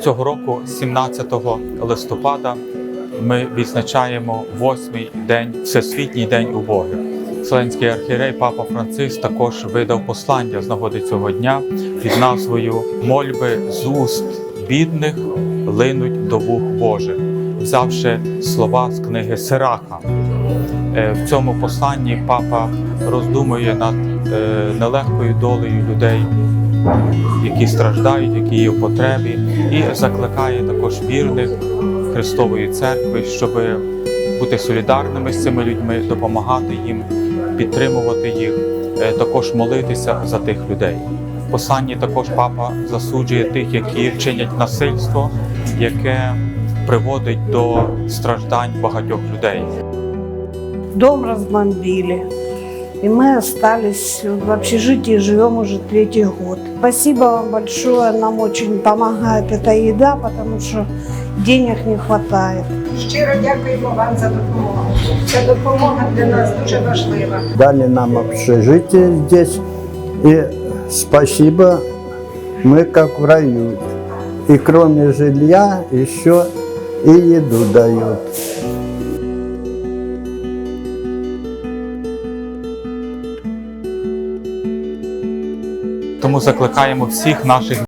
Цього року, 17 листопада, ми відзначаємо восьмий день, Всесвітній день убогих. Вселенський архієрей Папа Франциск також видав послання з нагоди цього дня під назвою Мольби з уст бідних линуть до вух Божих, взявши слова з книги Сираха. Е, В цьому посланні папа роздумує над е, нелегкою долею людей, які страждають, які є в потребі, і закликає також вірних Христової церкви, щоб бути солідарними з цими людьми, допомагати їм, підтримувати їх, е, також молитися за тих людей. В посланні також папа засуджує тих, які чинять насильство, яке приводить до страждань багатьох людей. Дом разбомбили. И мы остались в общежитии, живем уже третий год. Спасибо вам большое, нам очень помогает эта еда, потому что денег не хватает. Щиро дякуємо вам за допомогу. Ця допомога для нас дуже важлива. дали нам общежитие здесь. И спасибо, мы как в раю. И кроме жилья еще и еду дают. Тому закликаємо всіх наших